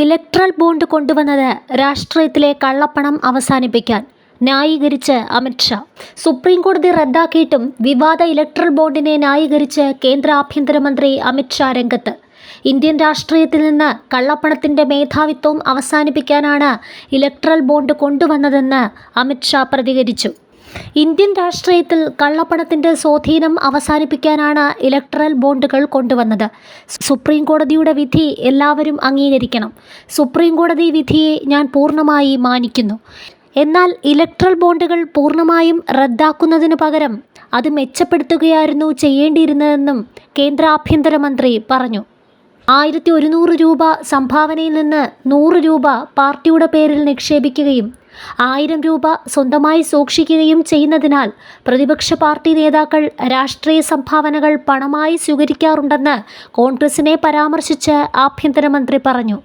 Electoral bond കൊണ്ടുവന്നത് രാഷ്ട്രീയത്തിലെ കള്ളപ്പണം അവസാനിപ്പിക്കാൻ ന്യായീകരിച്ച് അമിത്ഷാ സുപ്രീം കോടതി റദ്ദാക്കിയിട്ടും വിവാദ ഇലക്ട്രൽ ബോണ്ടിനെ ന്യായീകരിച്ച് കേന്ദ്ര ആഭ്യന്തരമന്ത്രി അമിത്ഷാ രംഗത്ത്. ഇന്ത്യൻ രാഷ്ട്രീയത്തിൽ നിന്ന് കള്ളപ്പണത്തിന്റെ മേധാവിത്വം അവസാനിപ്പിക്കാനാണ് ഇലക്ട്രൽ ബോണ്ട് കൊണ്ടുവന്നതെന്ന് അമിത്ഷാ പ്രതികരിച്ചു. ഇന്ത്യൻ രാഷ്ട്രീയത്തിൽ കള്ളപ്പണത്തിന്റെ സ്വാധീനം അവസാനിപ്പിക്കാനാണ് ഇലക്ട്രൽ ബോണ്ടുകൾ കൊണ്ടുവന്നത്. സുപ്രീം കോടതിയുടെ വിധി എല്ലാവരും അംഗീകരിക്കണം. സുപ്രീം കോടതി വിധിയെ ഞാൻ പൂർണമായി മാനിക്കുന്നു. എന്നാൽ ഇലക്ട്രൽ ബോണ്ടുകൾ പൂർണമായും റദ്ദാക്കുന്നതിന് പകരം അത് മെച്ചപ്പെടുത്തുകയായിരുന്നു ചെയ്യേണ്ടിയിരുന്നതെന്നും കേന്ദ്ര ആഭ്യന്തരമന്ത്രി പറഞ്ഞു. ആയിരത്തി ഒരുന്നൂറ് രൂപ സംഭാവനയിൽ നിന്ന് നൂറ് രൂപ പാർട്ടിയുടെ പേരിൽ നിക്ഷേപിക്കുകയും ആയിരം രൂപ സ്വന്തമായി സൂക്ഷിക്കുകയും ചെയ്യുന്നതിനാൽ പ്രതിപക്ഷ പാർട്ടി നേതാക്കൾ രാഷ്ട്രീയ സംഭാവനകൾ പണമായി സ്വീകരിക്കാറുണ്ടെന്ന് കോൺഗ്രസിനെ പരാമർശിച്ച് ആഭ്യന്തരമന്ത്രി പറഞ്ഞു.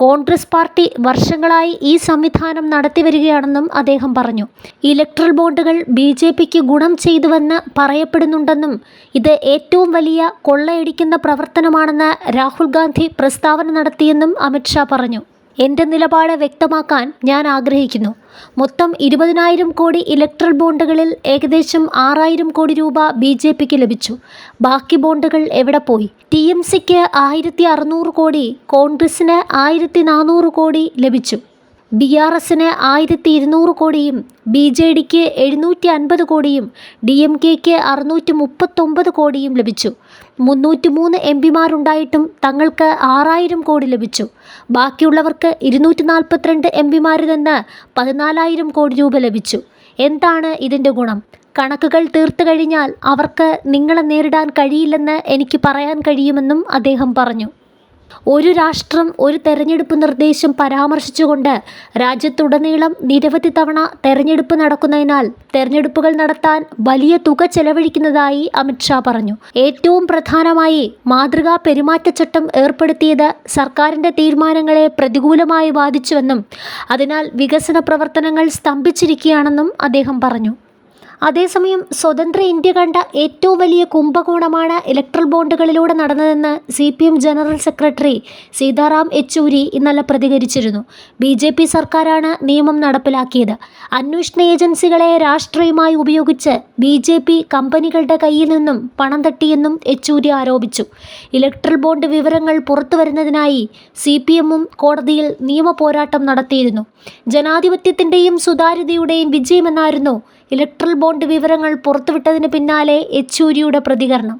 കോൺഗ്രസ് പാർട്ടി വർഷങ്ങളായി ഈ സംവിധാനം നടത്തിവരികയാണെന്നും അദ്ദേഹം പറഞ്ഞു. ഇലക്ട്രൽ ബോണ്ടുകൾ ബി ജെ പിക്ക് ഗുണം ചെയ്തുവെന്ന് പറയപ്പെടുന്നുണ്ടെന്നും ഇത് ഏറ്റവും വലിയ കൊള്ളയടിക്കുന്ന പ്രവർത്തനമാണെന്ന് രാഹുൽ ഗാന്ധി പ്രസ്താവന നടത്തിയെന്നും അമിത്ഷാ പറഞ്ഞു. എന്റെ നിലപാട് വ്യക്തമാക്കാൻ ഞാൻ ആഗ്രഹിക്കുന്നു. മൊത്തം ഇരുപതിനായിരം കോടി ഇലക്ട്രൽ ബോണ്ടുകളിൽ ഏകദേശം ആറായിരം കോടി രൂപ ബി ജെ പിക്ക് ലഭിച്ചു. ബാക്കി ബോണ്ടുകൾ എവിടെ പോയി? ടി എം സിക്ക് ആയിരത്തി അറുന്നൂറ് കോടി കോൺഗ്രസിന് ആയിരത്തി നാനൂറ് കോടി ലഭിച്ചു. ബി ആർ എസിന് ആയിരത്തി ഇരുന്നൂറ് കോടിയും ബി ജെ ഡിക്ക് എഴുന്നൂറ്റി അൻപത് കോടിയും ഡി എം കെക്ക് അറുന്നൂറ്റി മുപ്പത്തൊമ്പത് കോടിയും ലഭിച്ചു. മുന്നൂറ്റി മൂന്ന് എം പിമാരുണ്ടായിട്ടും തങ്ങൾക്ക് ആറായിരം കോടി ലഭിച്ചു. ബാക്കിയുള്ളവർക്ക് ഇരുന്നൂറ്റി നാൽപ്പത്തിരണ്ട് എം പിമാരിൽ നിന്ന് പതിനാലായിരം കോടി രൂപ ലഭിച്ചു. എന്താണ് ഇതിന്റെ ഗുണം? കണക്കുകൾ തീർത്തു കഴിഞ്ഞാൽ അവർക്ക് നിങ്ങളെ നേരിടാൻ കഴിയില്ലെന്ന് എനിക്ക് പറയാൻ കഴിയുമെന്നും അദ്ദേഹം പറഞ്ഞു. ഒരു രാഷ്ട്രം ഒരു തെരഞ്ഞെടുപ്പ് നിർദ്ദേശം പരാമർശിച്ചുകൊണ്ട് രാജ്യത്തുടനീളം നിരവധി തവണ തെരഞ്ഞെടുപ്പ് നടക്കുന്നതിനാൽ തെരഞ്ഞെടുപ്പുകൾ നടത്താൻ വലിയ തുക ചെലവഴിക്കുന്നതായി അമിത്ഷാ പറഞ്ഞു. ഏറ്റവും പ്രധാനമായി മാതൃകാ പെരുമാറ്റച്ചട്ടം ഏർപ്പെടുത്തിയത് സർക്കാരിന്റെ തീരുമാനങ്ങളെ പ്രതികൂലമായി ബാധിച്ചുവെന്നും അതിനാൽ വികസന പ്രവർത്തനങ്ങൾ സ്തംഭിച്ചിരിക്കുകയാണെന്നും അദ്ദേഹം പറഞ്ഞു. അതേസമയം സ്വതന്ത്ര ഇന്ത്യ കണ്ട ഏറ്റവും വലിയ കുംഭകോണമാണ് ഇലക്ട്രൽ ബോണ്ടുകളിലൂടെ നടന്നതെന്ന് C P M general secretary Sitaram Yechury ഇന്നലെ പ്രതികരിച്ചിരുന്നു. ബി ജെ പി സർക്കാരാണ് നിയമം നടപ്പിലാക്കിയത്. അന്വേഷണ ഏജൻസികളെ രാഷ്ട്രീയമായി ഉപയോഗിച്ച് ബി ജെ പി കമ്പനികളുടെ കയ്യിൽ നിന്നും പണം തട്ടിയെന്നും യെച്ചൂരി ആരോപിച്ചു. ഇലക്ട്രൽ ബോണ്ട് വിവരങ്ങൾ പുറത്തുവരുന്നതിനായി സി പി എമ്മും കോടതിയിൽ നിയമ പോരാട്ടം നടത്തിയിരുന്നു. ജനാധിപത്യത്തിന്റെയും സുതാര്യതയുടെയും വിജയമെന്നായിരുന്നു ഇലക്ട്രൽ ബോണ്ട് വിവരങ്ങൾ പുറത്തുവിട്ടതിന് പിന്നാലെ യെച്ചൂരിയുടെ പ്രതികരണം.